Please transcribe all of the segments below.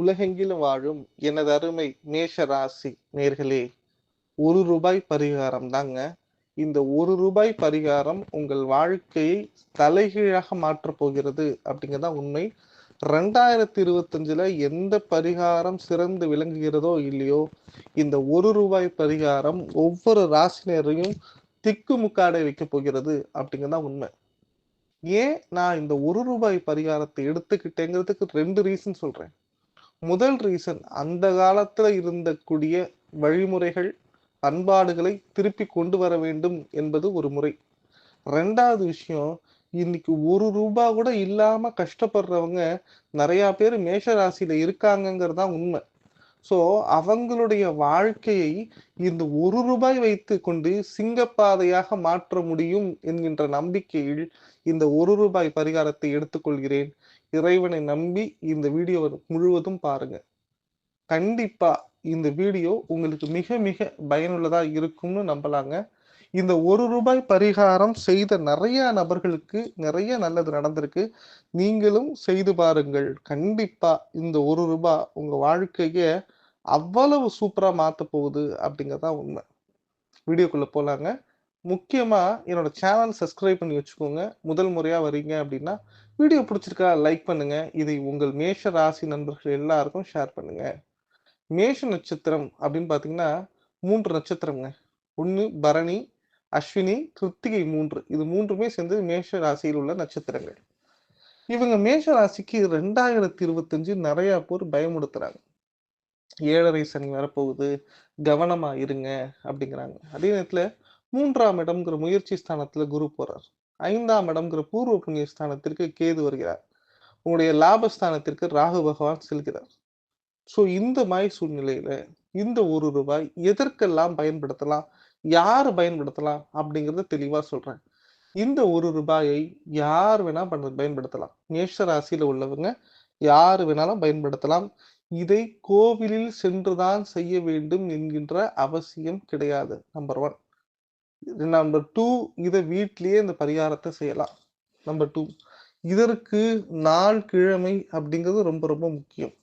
உலகெங்கிலும் வாழும் எனது அருமை மேஷ ராசி நேர்களே ஒரு ரூபாய் பரிகாரம் தாங்க. இந்த ஒரு ரூபாய் பரிகாரம் உங்கள் வாழ்க்கையை தலைகீழாக மாற்றப் போகிறது அப்படிங்கிறதா உண்மை. ரெண்டாயிரத்தி இருபத்தஞ்சுல எந்த பரிகாரம் சிறந்து விளங்குகிறதோ இல்லையோ இந்த ஒரு ரூபாய் பரிகாரம் ஒவ்வொரு ராசினரையும் திக்கு முக்காடை வைக்க போகிறது அப்படிங்கிறதா உண்மை. ஏன் நான் இந்த ஒரு ரூபாய் பரிகாரத்தை எடுத்துக்கிட்டேங்கிறதுக்கு ரெண்டு ரீசன் சொல்றேன். முதல் ரீசன் அந்த காலத்துல இருந்த கூடிய வழிமுறைகள் பண்பாடுகளை திருப்பி கொண்டு வர வேண்டும் என்பது ஒரு முறை. ரெண்டாவது விஷயம் இன்னைக்கு ஒரு ரூபா கூட இல்லாம கஷ்டப்படுறவங்க நிறைய பேர் மேஷ ராசியில இருக்காங்கங்கிறது தான் உண்மை. ஸோ அவங்களுடைய வாழ்க்கையை இந்த ஒரு ரூபாய் வைத்து கொண்டு சிங்கப்பாதையாக மாற்ற முடியும் என்கின்ற நம்பிக்கையில் இந்த ஒரு ரூபாய் பரிகாரத்தை எடுத்துக்கொள்கிறேன். இறைவனை நம்பி இந்த வீடியோ முழுவதும் பாருங்க. கண்டிப்பா இந்த வீடியோ உங்களுக்கு மிக மிக பயனுள்ளதா இருக்கும்னு நம்பலாங்க. இந்த ஒரு ரூபாய் பரிகாரம் செய்த நிறைய நபர்களுக்கு நிறைய நல்லது நடந்திருக்கு. நீங்களும் செய்து பாருங்கள். கண்டிப்பா இந்த ஒரு ரூபாய் உங்க வாழ்க்கைய அவ்வளவு சூப்பரா மாத்த போகுது அப்படிங்கிறதா உண்மை. வீடியோக்குள்ள போலாங்க. முக்கியமா என்னோட சேனல் சப்ஸ்கிரைப் பண்ணி வச்சுக்கோங்க. முதல் முறையா வரீங்க அப்படின்னா வீடியோ பிடிச்சிருக்கா லைக் பண்ணுங்க. இதை உங்கள் மேஷ ராசி நண்பர்கள் எல்லாருக்கும் ஷேர் பண்ணுங்க. மேஷ நட்சத்திரம் அப்படின்னு பார்த்தீங்கன்னா மூன்று நட்சத்திரம்ங்க ஒன்று பரணி அஸ்வினி கிருத்திகை மூன்று. இது மூன்றுமே சேர்ந்து மேஷ ராசியில் உள்ள நட்சத்திரங்கள். இவங்க மேஷ ராசிக்கு ரெண்டாயிரத்தி இருபத்தஞ்சு நிறைய பேர் பயமுடுத்துறாங்க ஏழரை சனி வரப்போகுது கவனமா இருங்க அப்படிங்கிறாங்க. அதே நேரத்துல மூன்றாம் இடம்ங்கிற முயற்சி ஸ்தானத்துல குரு போறார். ஐந்தாம் இடம்ங்கிற பூர்வ புண்ணிய ஸ்தானத்திற்கு கேது வருகிறார். உங்களுடைய லாபஸ்தானத்திற்கு ராகு பகவான் செல்கிறார். ஸோ இந்த மாதிரி சூழ்நிலையில இந்த ஒரு ரூபாய் எதற்கெல்லாம் பயன்படுத்தலாம்? யார் பயன்படுத்தலாம்? அப்படிங்கிறத தெளிவா சொல்றேன். இந்த ஒரு ரூபாயை யார் வேணா பண்ண பயன்படுத்தலாம். மேஷ ராசியில உள்ளவங்க யார் வேணாலும் பயன்படுத்தலாம். இதை கோவிலில் சென்றுதான் செய்ய வேண்டும் என்கின்ற அவசியம் கிடையாது நம்பர் ஒன் நம்பர் டூ இதை வீட்லயே இந்த பரிகாரத்தை செய்யலாம். நம்பர் டூ இதற்கு நாள் கிழமை அப்படிங்கிறது ரொம்ப ரொம்ப முக்கியம்.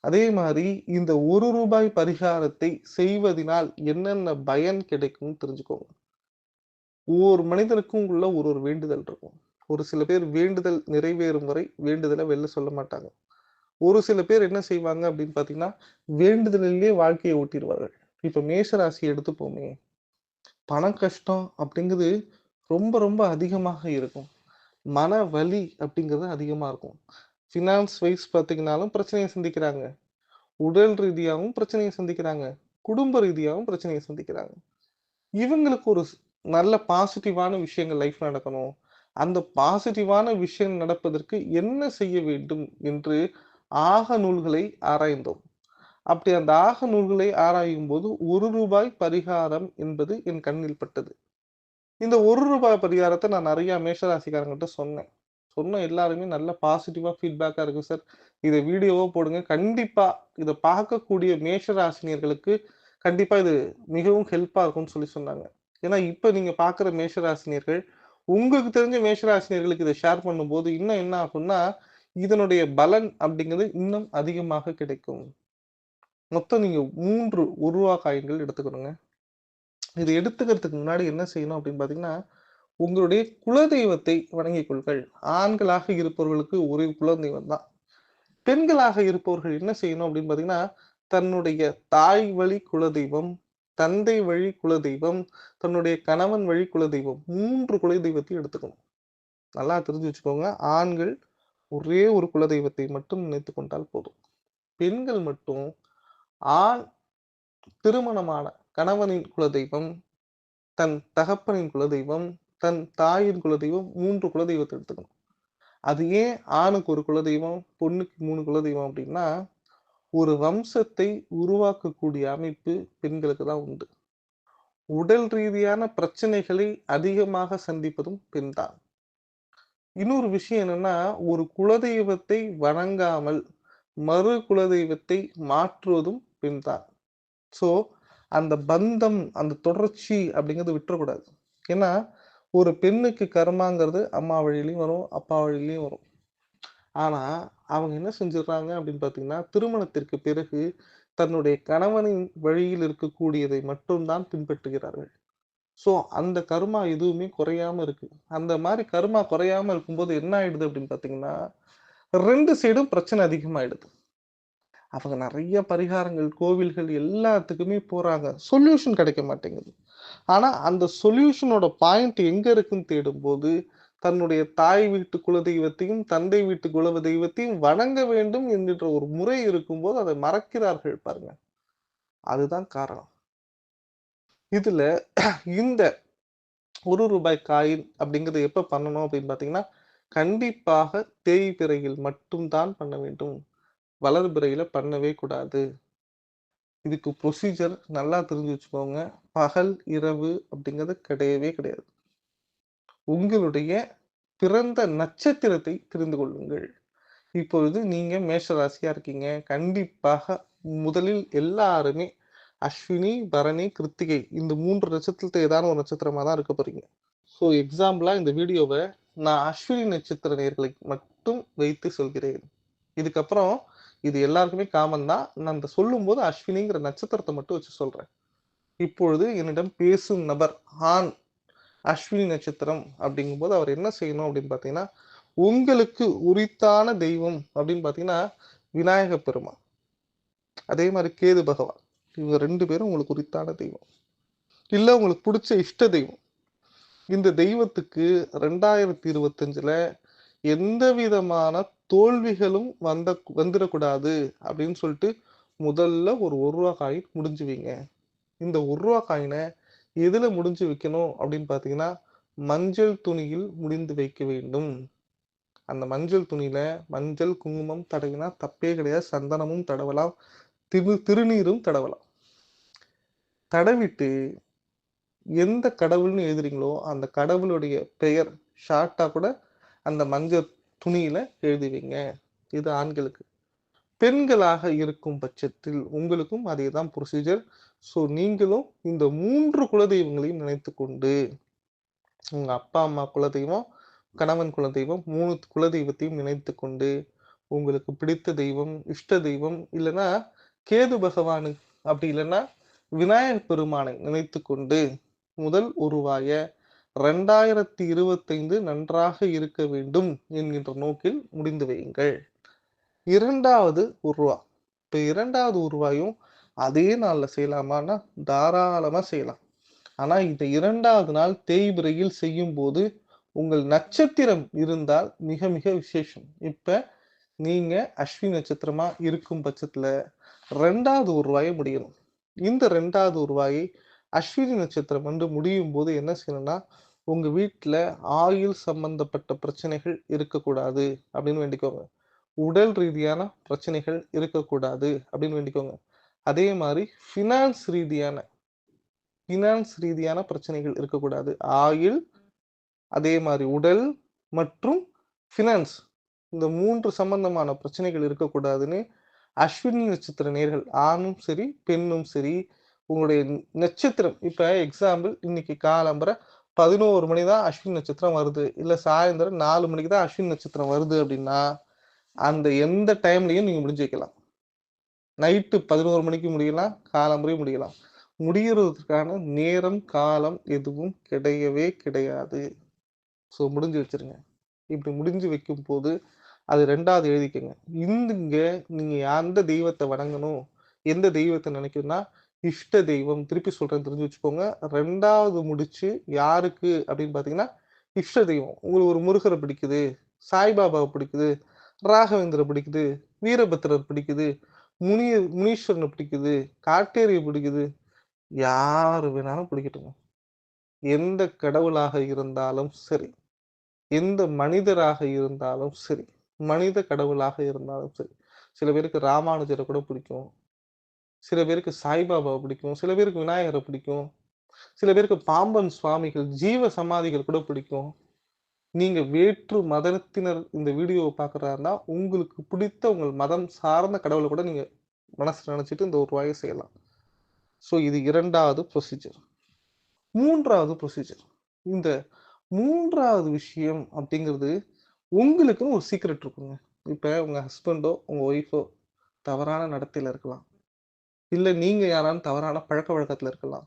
அதே மாதிரி இந்த ஒரு ரூபாய் பரிகாரத்தை செய்வதனால் என்னென்ன பயன் கிடைக்கும்னு தெரிஞ்சுக்கோங்க. ஒவ்வொரு மனிதனுக்கும் உள்ள ஒரு ஒரு வேண்டுதல் இருக்கும். ஒரு சில பேர் வேண்டுதல் நிறைவேறும் வரை வேண்டுதலை வெளில சொல்ல மாட்டாங்க. ஒரு சில பேர் என்ன செய்வாங்க அப்படின்னு பார்த்தீங்கன்னா வேண்டுதலிலேயே வாழ்க்கையை ஓட்டிடுவார்கள். இப்போ மேஷராசி எடுத்துப்போமே. பண கஷ்டம் அப்படிங்கிறது ரொம்ப ரொம்ப அதிகமாக இருக்கும். மன வலி அப்படிங்கிறது அதிகமாக இருக்கும். ஃபினான்ஸ் வைஸ் பார்த்தீங்கன்னாலும் பிரச்சனையை சந்திக்கிறாங்க. உடல் ரீதியாகவும் பிரச்சனையை சந்திக்கிறாங்க. குடும்ப ரீதியாகவும் பிரச்சனையை சந்திக்கிறாங்க. இவங்களுக்கு ஒரு நல்ல பாசிட்டிவான விஷயங்கள் லைஃப் நடக்கணும். அந்த பாசிட்டிவான விஷயம் நடப்பதற்கு என்ன செய்ய வேண்டும் என்று ஆக நூல்களை ஆராய்ந்தோம். அப்படி அந்த ஆக நூல்களை ஆராயும் போது ஒரு ரூபாய் பரிகாரம் என்பது என் கண்ணில் பட்டது. இந்த ஒரு ரூபாய் பரிகாரத்தை நான் நிறைய மேஷராசிக்காரங்கிட்ட சொன்னேன். சொன்ன எல்லாருமே நல்ல பாசிட்டிவா ஃபீட்பேக்கா இருக்கு சார் இதை வீடியோவோ போடுங்க. கண்டிப்பா இதை பார்க்கக்கூடிய மேஷராசினியர்களுக்கு கண்டிப்பா இது மிகவும் ஹெல்ப்பா இருக்கும்னு சொல்லி சொன்னாங்க. ஏன்னா இப்ப நீங்க பாக்குற மேஷராசினியர்கள் உங்களுக்கு தெரிஞ்ச மேஷராசினியர்களுக்கு இதை ஷேர் பண்ணும்போது இன்னும் என்ன ஆகும்னா இதனுடைய பலன் அப்படிங்கிறது இன்னும் அதிகமாக கிடைக்கும். மொத்தம் நீங்கள் மூன்று உருவா காயின்கள் எடுத்துக்கணுங்க. இது எடுத்துக்கிறதுக்கு முன்னாடி என்ன செய்யணும் அப்படின்னு பார்த்தீங்கன்னா உங்களுடைய குலதெய்வத்தை வணங்கிக் கொள்கள். ஆண்களாக இருப்பவர்களுக்கு ஒரே குலதெய்வம் தான். பெண்களாக இருப்பவர்கள் என்ன செய்யணும் அப்படின்னு பார்த்தீங்கன்னா தன்னுடைய தாய் வழி குலதெய்வம் தந்தை வழி குலதெய்வம் தன்னுடைய கணவன் வழி குலதெய்வம் மூன்று குலதெய்வத்தையும் எடுத்துக்கணும். நல்லா தெரிஞ்சு வச்சுக்கோங்க. ஆண்கள் ஒரே ஒரு குலதெய்வத்தை மட்டும் நினைத்து கொண்டால் போதும். பெண்கள் மட்டும் ஆண் திருமணமான கணவனின் குலதெய்வம் தன் தகப்பனின் குலதெய்வம் தன் தாயின் குலதெய்வம் மூன்று குலதெய்வத்தை எடுத்துக்கணும். அது ஏன் ஆணுக்கு ஒரு குலதெய்வம் பொண்ணுக்கு மூணு குலதெய்வம் அப்படின்னா ஒரு வம்சத்தை உருவாக்கக்கூடிய அமைப்பு பெண்களுக்கு தான் உண்டு. உடல் ரீதியான பிரச்சனைகளை அதிகமாக சந்திப்பதும் பெண் தான். இன்னொரு விஷயம் என்னன்னா ஒரு குலதெய்வத்தை வணங்காமல் மறு குலதெய்வத்தை மாற்றுவதும் பெண் தான் ஸோ அந்த பந்தம் அந்த தொடர்ச்சி அப்படிங்கிறது விட்டுறக்கூடாது ஏன்னா ஒரு பெண்ணுக்கு கர்மாங்கிறது அம்மா வழியிலையும் வரும் அப்பா வழியிலையும் வரும் ஆனால் அவங்க என்ன செஞ்சிடுறாங்க அப்படின்னு பார்த்தீங்கன்னா, திருமணத்திற்கு பிறகு தன்னுடைய கணவனின் வழியில் இருக்கக்கூடியதை மட்டும் தான் பின்பற்றுகிறார்கள். ஸோ அந்த கர்மா எதுவுமே குறையாம இருக்கு. அந்த மாதிரி கர்மா குறையாம இருக்கும்போது என்ன ஆயிடுது அப்படின்னு பார்த்தீங்கன்னா, ரெண்டு சைடும் பிரச்சனை அதிகமாயிடுது. அவங்க நிறைய பரிகாரங்கள், கோவில்கள் எல்லாத்துக்குமே போறாங்க. சொல்யூஷன் கிடைக்க மாட்டேங்குது. ஆனா அந்த சொல்யூஷனோட பாயிண்ட் எங்க இருக்குன்னு தேடும்போது, தன்னுடைய தாய் வீட்டு குலதெய்வத்தையும், தந்தை வீட்டு குலதெய்வத்தையும் வணங்க வேண்டும் என்கின்ற ஒரு முறை இருக்கும்போது, அதை மறக்கிறார்கள் பாருங்க. அதுதான் காரணம். இதுல இந்த ஒரு ரூபாய் காயின் அப்படிங்கிறது எப்ப பண்ணணும் அப்படின்னு பார்த்தீங்கன்னா, கண்டிப்பாக தேய்பிறையில் மட்டும் தான் பண்ண வேண்டும். வளர்பிறையில பண்ணவே கூடாது. இதுக்கு ப்ரொசீஜர் நல்லா தெரிஞ்சு வச்சுக்கோங்க. பகல், இரவு அப்படிங்கிறது கிடையவே கிடையாது. உங்களுடைய பிறந்த நட்சத்திரத்தை தெரிந்து கொள்ளுங்கள். இப்பொழுது நீங்க மேஷ ராசியா இருக்கீங்க. கண்டிப்பாக முதலில் எல்லாருமே அஸ்வினி, பரணி, கிருத்திகை இந்த மூன்று நட்சத்திரத்தை ஏதாவது ஒரு நட்சத்திரமா தான் இருக்க போறீங்க. ஸோ எக்ஸாம்பிளா இந்த வீடியோவை நான் அஸ்வினி நட்சத்திர நேர்களை மட்டும் வைத்து சொல்கிறேன். இதுக்கப்புறம் இது எல்லாருக்குமே காமன் தான். நான் இந்த சொல்லும்போது அஸ்வினிங்கிற நட்சத்திரத்தை மட்டும் வச்சு சொல்றேன். இப்பொழுது என்னிடம் பேசும் நபர் ஆண் அஸ்வினி நட்சத்திரம் அப்படிங்கும்போது அவர் என்ன செய்யணும் அப்படின்னு பார்த்தீங்கன்னா, உங்களுக்கு உரித்தான தெய்வம் அப்படின்னு பார்த்தீங்கன்னா, விநாயக பெருமான். அதே மாதிரி கேது பகவான். இவங்க ரெண்டு பேரும் உங்களுக்கு உரித்தான தெய்வம். இல்லை உங்களுக்கு பிடிச்ச இஷ்ட தெய்வம். இந்த தெய்வத்துக்கு 2025ல எந்த விதமான தோல்விகளும் வந்த வந்துடக்கூடாது அப்படின்னு சொல்லிட்டு முதல்ல ஒரு ஒரு ரூபா காயின் முடிஞ்சு வைங்க. இந்த ஒரு ரூபா காயினை எதில் முடிஞ்சு வைக்கணும் அப்படின்னு பார்த்தீங்கன்னா, மஞ்சள் துணியில் முடிந்து வைக்க வேண்டும். அந்த மஞ்சள் துணியில மஞ்சள், குங்குமம் தடவினா தப்பே கிடையாது. சந்தனமும் தடவலாம். திரு திருநீரும் தடவலாம். தடவிட்டு எந்த கடவுள்னு எழுதுறீங்களோ, அந்த கடவுளுடைய பெயர் ஷார்ட்டாக கூட அந்த மஞ்சள் துணியில எழுதுவீங்க இது ஆண்களுக்கு. பெண்களாக இருக்கும் பட்சத்தில் உங்களுக்கும் அதே தான் ப்ரொசீஜர். ஸோ நீங்களும் இந்த மூன்று குலதெய்வங்களையும் நினைத்துக்கொண்டு, உங்கள் அப்பா, அம்மா குலதெய்வம், கணவன் குலதெய்வம் மூணு குலதெய்வத்தையும் நினைத்துக்கொண்டு, உங்களுக்கு பிடித்த தெய்வம், இஷ்ட தெய்வம் இல்லைன்னா கேது பகவானு அப்படி இல்லைன்னா விநாயகர் பெருமானை நினைத்துக்கொண்டு, முதல் உருவாய 1 2025 நன்றாக இருக்க வேண்டும் என்கின்ற நோக்கில் முடிந்து வையுங்கள். 2வது ரூ. 1 இப்ப 2வது ரூவாயும் அதே நாளில் செய்யலாமான்னா, தாராளமாக செய்யலாம். ஆனால் இந்த இரண்டாவது நாள் தேய்பிறையில் செய்யும்போது, உங்கள் நட்சத்திரம் இருந்தால் மிக மிக விசேஷம். இப்போ நீங்கள் அஸ்வினி நட்சத்திரமாக இருக்கும் பட்சத்தில் ரெண்டாவது உருவாயை முடியணும். இந்த ரெண்டாவது உருவாயை அஸ்வினி நட்சத்திரம் வந்து முடியும் போது என்ன செய்யணும்னா, உங்க வீட்டில் ஆயுள் சம்பந்தப்பட்ட பிரச்சனைகள் இருக்கக்கூடாது அப்படின்னு வேண்டிக்கோங்க. உடல் ரீதியான பிரச்சனைகள் இருக்கக்கூடாது அப்படின்னு வேண்டிக்கோங்க. அதே மாதிரி ஃபினான்ஸ் ரீதியான ஃபினான்ஸ் ரீதியான பிரச்சனைகள் இருக்கக்கூடாது. ஆயுள், அதே மாதிரி உடல் மற்றும் ஃபினான்ஸ் இந்த மூன்று சம்பந்தமான பிரச்சனைகள் இருக்கக்கூடாதுன்னு அஸ்வினி நட்சத்திர நேர்கள் ஆணும் சரி, பெண்ணும் சரி, உங்களுடைய நட்சத்திரம் இப்போ எக்ஸாம்பிள் இன்னைக்கு காலம்பற 11 மணி தான் அஸ்வின் நட்சத்திரம் வருது. இல்லை சாயந்தரம் நாலு மணிக்கு தான் அஸ்வின் நட்சத்திரம் வருது அப்படின்னா, அந்த எந்த டைம்லையும் நீங்கள் முடிஞ்சு வைக்கலாம். நைட்டு 11 மணிக்கு முடியலாம். காலம்பறையும் முடியலாம். முடிகிறதுக்கான நேரம், காலம் எதுவும் கிடையவே கிடையாது. ஸோ முடிஞ்சு வச்சுருங்க. இப்படி முடிஞ்சு வைக்கும் போது அது ரெண்டாவது எழுதிக்கங்க. இந்துங்க நீங்கள் எந்த தெய்வத்தை வணங்கணும், எந்த தெய்வத்தை நினைக்கணும்னா, இஷ்ட தெய்வம் திருப்பி சொல்றேன் தெரிஞ்சு வச்சுக்கோங்க. ரெண்டாவது முடிச்சு யாருக்கு அப்படின்னு பார்த்தீங்கன்னா, இஷ்ட தெய்வம். உங்களுக்கு ஒரு முருகரை பிடிக்குது, சாய்பாபாவை பிடிக்குது, ராகவேந்திர பிடிக்குது, வீரபத்திரர் பிடிக்குது, முனி முனீஸ்வரனை பிடிக்குது, காட்டேரிய பிடிக்குது. யார் வேணாலும் பிடிக்கட்டுங்க. எந்த கடவுளாக இருந்தாலும் சரி, எந்த மனிதராக இருந்தாலும் சரி, மனித கடவுளாக இருந்தாலும் சரி. சில பேருக்கு ராமானுஜரை கூட பிடிக்கும். சில பேருக்கு சாய்பாபாவை பிடிக்கும். சில பேருக்கு விநாயகரை பிடிக்கும். சில பேருக்கு பாம்பன் சுவாமிகள், ஜீவ சமாதிகள் கூட பிடிக்கும். நீங்க வேற்று மதத்தினர் இந்த வீடியோவை பார்க்குறாருன்னா உங்களுக்கு பிடித்த உங்கள் மதம் சார்ந்த கடவுளை கூட நீங்க மனசு நினைச்சிட்டு இந்த ஒரு வாயை செய்யலாம். ஸோ இது இரண்டாவது ப்ரொசீஜர். மூன்றாவது ப்ரொசீஜர். இந்த மூன்றாவது விஷயம் அப்படிங்கிறது உங்களுக்குன்னு ஒரு சீக்ரெட் இருக்குங்க. இப்போ உங்கள் ஹஸ்பண்டோ, உங்கள் ஒய்ஃபோ தவறான நடத்தையில் இருக்கலாம். இல்லை நீங்கள் யாரான தவறான பழக்கவழக்கத்துல இருக்கலாம்.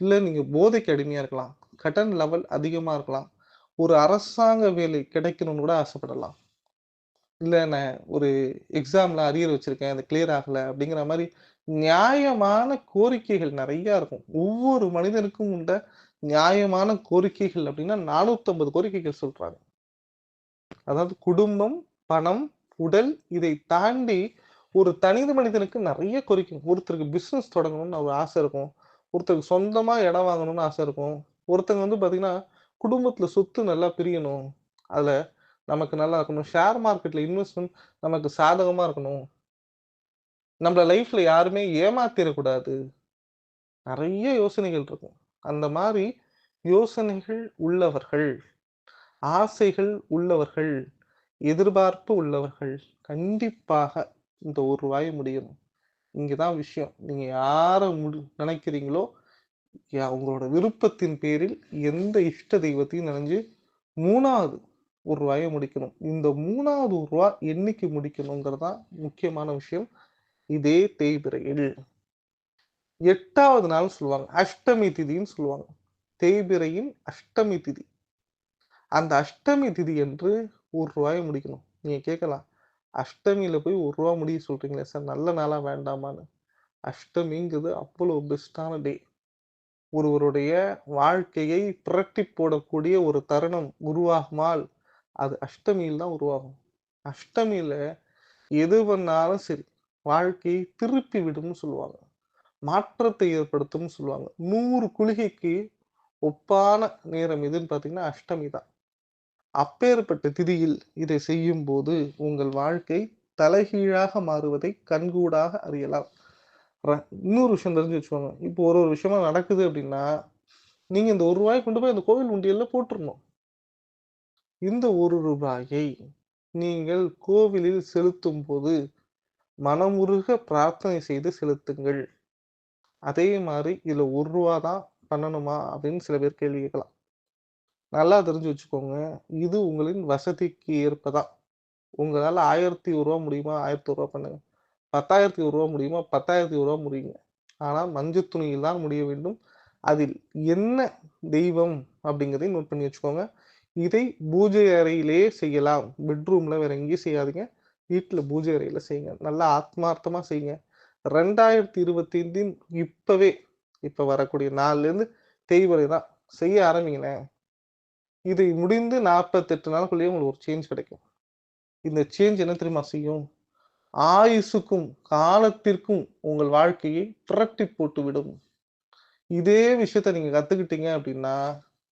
இல்லை நீங்கள் போதைக்கு அடிமையாக இருக்கலாம். கடன் லெவல் அதிகமாக இருக்கலாம். ஒரு அரசாங்க வேலை கிடைக்கணும்னு கூட ஆசைப்படலாம். இல்லை நான் ஒரு எக்ஸாமில் அரியர் வச்சுருக்கேன் அது கிளியர் ஆகலை அப்படிங்கிற மாதிரி நியாயமான கோரிக்கைகள் நிறையா இருக்கும். ஒவ்வொரு மனிதனுக்கும் உண்ட நியாயமான கோரிக்கைகள் அப்படின்னா 450 கோரிக்கைகள் சொல்கிறாங்க அதாவது குடும்பம், பணம், உடல் இதை தாண்டி ஒரு தனி மனிதனுக்கு நிறைய குறிக்கும் ஒருத்தருக்கு பிஸ்னஸ் தொடங்கணும்னு ஒரு ஆசை இருக்கும். ஒருத்தருக்கு சொந்தமாக இடம் வாங்கணும்னு ஆசை இருக்கும். ஒருத்தங்க வந்து பார்த்தீங்கன்னா, குடும்பத்தில் சொத்து நல்லா பிரியணும். அதில் நமக்கு நல்லா இருக்கணும். ஷேர் மார்க்கெட்டில் இன்வெஸ்ட்மெண்ட் நமக்கு சாதகமாக இருக்கணும். நம்மள லைஃப்பில் யாருமே ஏமாத்திடக்கூடாது நிறைய யோசனைகள் இருக்கும். அந்த மாதிரி யோசனைகள் உள்ளவர்கள், ஆசைகள் உள்ளவர்கள், எதிர்பார்ப்பு உள்ளவர்கள் கண்டிப்பாக இந்த ஒரு 1 முடியணும். இங்கே தான் விஷயம். நீங்கள் யாரை முடி நினைக்கிறீங்களோ, உங்களோட விருப்பத்தின் பேரில் எந்த இஷ்ட தெய்வத்தையும் நினைஞ்சு மூணாவது ஒரு ரூபாயை முடிக்கணும். இந்த மூணாவது ஒரு ரூபா என்னைக்கு முடிக்கணுங்கிறது தான் முக்கியமான விஷயம். இதே தேய்பிறையில். எட்டாவது நாள் சொல்லுவாங்க. அஷ்டமி திதின்னு சொல்லுவாங்க. தேய்பிரையின் அஷ்டமி திதி. அந்த அஷ்டமி திதி என்று ஒரு ரூபாயை முடிக்கணும். நீங்க கேட்கலாம். அஷ்டமியில் போய் ஒரு ரூபா முடிய சொல்கிறீங்களே சார் நல்ல நாளாக வேண்டாமான்னு. அஷ்டமிங்கிறது அவ்வளோ பெஸ்ட்டான டே. ஒருவருடைய வாழ்க்கையை புரட்டி போடக்கூடிய ஒரு தருணம் உருவாகுமால், அது அஷ்டமியில் தான் உருவாகும். அஷ்டமியில் எது பண்ணாலும் சரி, வாழ்க்கையை திருப்பி விடும்னு சொல்லுவாங்க. மாற்றத்தை ஏற்படுத்தும்னு சொல்லுவாங்க. நூறு குளிகைக்கு ஒப்பான நேரம் எதுன்னு பார்த்தீங்கன்னா, அஷ்டமி தான். அப்பேற்பட்ட திதியில் இதை செய்யும்போது, உங்கள் வாழ்க்கை தலைகீழாக மாறுவதை கண்கூடாக அறியலாம். ர இன்னொரு விஷயம் தெரிஞ்சு வச்சுக்கோங்க. இப்போ ஒரு ஒரு விஷயமா நடக்குது அப்படின்னா, நீங்க இந்த ஒரு ரூபாய் கொண்டு போய் அந்த கோவில் உண்டியல்ல போட்டுருணும் இந்த ஒரு ரூபாயை நீங்கள் கோவிலில் செலுத்தும் போது மனமுருக பிரார்த்தனை செய்து செலுத்துங்கள். அதே மாதிரி இதுல ஒரு ரூபா தான் பண்ணணுமா? அப்படின்னு சில பேர் கேள்வி கேட்கலாம். நல்லா தெரிஞ்சு வச்சுக்கோங்க. இது உங்களின் வசதிக்கு ஏற்பதான் உங்களால் ஆயிரத்தி ரூபா முடியுமா? ஆயிரத்தி ரூபா பண்ணுங்க. பத்தாயிரத்தி ரூபா முடியுமா? பத்தாயிரத்தி ரூபா முடியுங்க. ஆனால் மஞ்சள் துணியில் தான் முடிய வேண்டும். அதில் என்ன தெய்வம் அப்படிங்கிறதையும் நோட் பண்ணி வச்சுக்கோங்க. இதை பூஜை அறையிலேயே செய்யலாம். பெட்ரூம்ல வேற எங்கேயும் செய்யாதீங்க. வீட்டில் பூஜை அறையில செய்யுங்க. நல்லா ஆத்மார்த்தமாக செய்யுங்க. 2025ன் இப்பவே, இப்போ வரக்கூடிய நாள்லேருந்து தேய்பிறை தான். செய்ய ஆரம்பிங்களேன். இதை முடிந்து 48 நாளுக்குள்ளேயே உங்களுக்கு ஒரு சேஞ்ச் கிடைக்கும். இந்த சேஞ்ச் என்ன தெரியுமா செய்யும்? ஆயுசுக்கும், காலத்திற்கும் உங்கள் வாழ்க்கையை புரட்டி போட்டுவிடும். இதே விஷயத்த நீங்க கத்துக்கிட்டீங்க அப்படின்னா,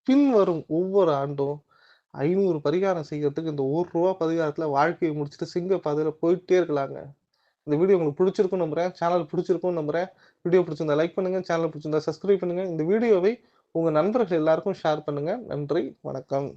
பின்வரும் ஒவ்வொரு ஆண்டும் ஐநூறு பரிகாரம் செய்யறதுக்கு இந்த ஒரு ரூபா பரிகாரத்துல வாழ்க்கையை முடிச்சுட்டு சிங்க பாதையில போயிட்டே இருக்கலாங்க. இந்த வீடியோ உங்களுக்கு பிடிச்சிருக்கும் நம்புறேன். சேனல் பிடிச்சிருக்கும் நம்புறேன். வீடியோ பிடிச்சிருந்தா லைக் பண்ணுங்க. சேனல் பிடிச்சிருந்தா சப்ஸ்கிரைப் பண்ணுங்க. இந்த வீடியோவை உங்கள் நண்பர்கள் எல்லாருக்கும் ஷேர் பண்ணுங்கள் நன்றி, வணக்கம்.